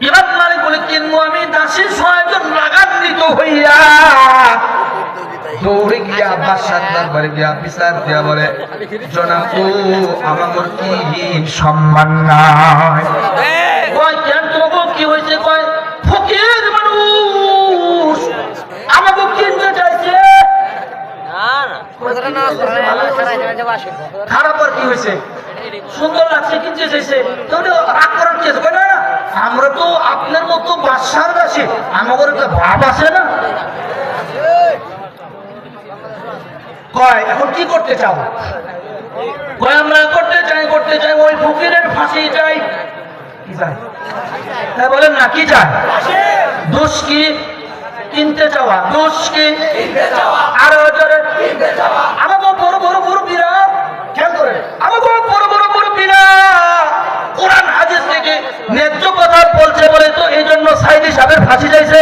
ইমাম মানে বলে কিনবো আমি দাসী ছয়জন হইয়া দৌড়ে গিয়া বাসার দরবারে গিয়া বিচার দিয়া বলে আমার কি সম্মান কয়, কি হয়েছে ফকির মানুষ আমাকে কিনতে চাইছে। খারাপ আর কি হয়েছে সুন্দর লাগছে, কিনতে চাইছে। রাগ আমরা তো আপনার মতো বাদশার কাছে আমাদের একটা ভাব আছে না? কয়, এখন কি করতে চাও? কয়, আমরা করতে চাই করতে চাই, ওই ফকিরের ফাঁসি চাই। বলেন না, কি চাই? দোষ কি? কিনতে চাওয়া। দোষ কি? আরও সাইদি সাহেবের ফাঁসি চাইছে।